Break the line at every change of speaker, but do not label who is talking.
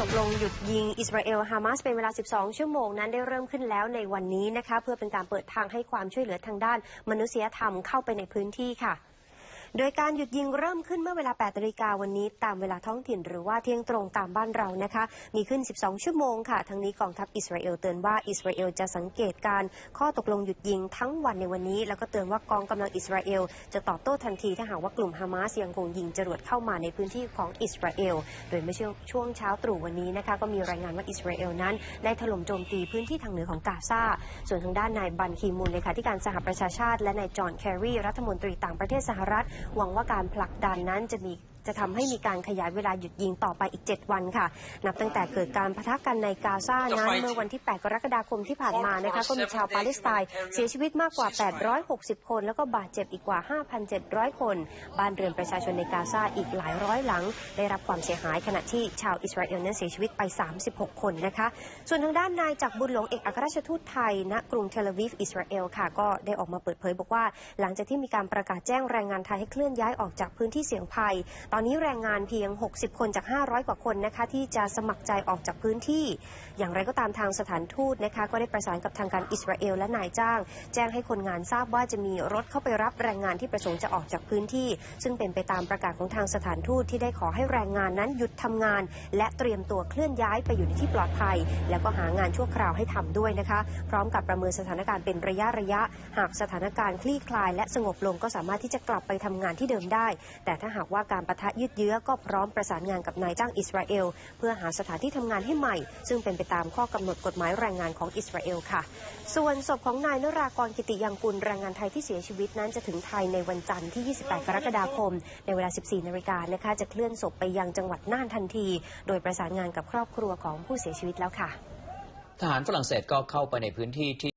ตกลงหยุดยิงอิสราเอลฮามาสเป็นเวลา 12 ชั่วโมงนั้นได้เริ่มขึ้นแล้วในวันนี้นะคะเพื่อเป็นการเปิดทางให้ความช่วยเหลือทางด้านมนุษยธรรมเข้าไปในพื้นที่ค่ะ โดยการหยุดยิงเริ่มขึ้นเมื่อเวลา8นาฬิกาวันนี้ ตามเวลาท้องถิ่นหรือว่าเที่ยงตรงตามบ้านเรานะคะ มีขึ้น 12 ชั่วโมงค่ะ ทั้งนี้กองทัพอิสราเอลเตือนว่าอิสราเอลจะสังเกตการข้อตกลงหยุดยิงทั้งวันในวันนี้ แล้วก็เตือนว่ากองกำลังอิสราเอลจะตอบโต้ทันทีถ้าหากว่ากลุ่มฮามาสยังคงยิงจรวดเข้ามาในพื้นที่ของอิสราเอล โดยเมื่อช่วงช่วงเช้าตรู่วันนี้นะคะก็มีรายงานว่าอิสราเอลนั้น ได้ถล่มโจมตีพื้นที่ทางเหนือของกาซา ส่วนทางด้านนายบันคีมูลเลขาธิการสหประชาชาติ และนายจอห์นแครีรัฐมนตรีต่างประเทศสหรัฐหวังว่าการผลักดันนั้นจะมี จะทำให้มีการขยายเวลาหยุดยิงต่อไปอีก 7 วันค่ะ นับตั้งแต่เกิดการปะทะกันในกาซานั้นเมื่อวันที่ 8 กรกฎาคมที่ผ่านมานะคะก็มีชาวปาเลสไตน์เสียชีวิตมากกว่า 860 คน แล้วก็บาดเจ็บอีกกว่า 5,700 คน บ้านเรือนประชาชนในกาซาอีกหลายร้อยหลัง ได้รับความเสียหายขณะที่ชาวอิสราเอลนั้นเสียชีวิตไป 36 คนนะคะ ส่วนทางด้านนายจากรบุญหลงเอกอัครราชทูตไทยณกรุงเทลอาวีฟอิสราเอลค่ะก็ได้ออกมาเปิดเผยบอกว่า หลังจากที่มีการประกาศแจ้งแรงงานไทยให้เคลื่อนย้ายออกจากพื้นที่เสี่ยงภัยตอนนี้แรงงานเพียง 60 คนจาก 500 กว่าคนนะคะที่จะสมัครใจออกจากพื้นที่ อย่างไรก็ตามทางสถานทูตนะคะก็ได้ประสานกับทางการอิสราเอลและนายจ้าง แจ้งให้คนงานทราบว่าจะมีรถเข้าไปรับแรงงานที่ประสงค์จะออกจากพื้นที่ ซึ่งเป็นไปตามประกาศของทางสถานทูตที่ได้ขอให้แรงงานนั้นหยุดทำงาน และเตรียมตัวเคลื่อนย้ายไปอยู่ในที่ปลอดภัย แล้วก็หางานชั่วคราวให้ทำด้วยนะคะ พร้อมกับประเมินสถานการณ์เป็นระยะระยะ หากสถานการณ์คลี่คลาย และสงบลงก็สามารถที่จะกลับไปทำงานที่เดิมได้ แต่ถ้าหากว่าการประทะยืดเยื้อก็พร้อมประสานงานกับนายจ้างอิสราเอล เพื่อหาสถานที่ทำงานให้ใหม่ ซึ่งเป็นไปตามข้อกำหนดกฎหมายแรงงานของอิสราเอลค่ะ ส่วนศพของนายนรากรกิติยังกุลแรงงานไทยที่เสียชีวิตนั้นจะถึงไทยในวันจันทร์ที่ 28 กรกฎาคม ในเวลา 14 นาฬิกานะคะ จะเคลื่อนศพไปยังจังหวัดน่านทันที โดยประสานงานกับครอบครัวของผู้เสียชีวิตแล้วค่ะ
ทหารฝรั่งเศสก็เข้าไปในพื้นที่ที่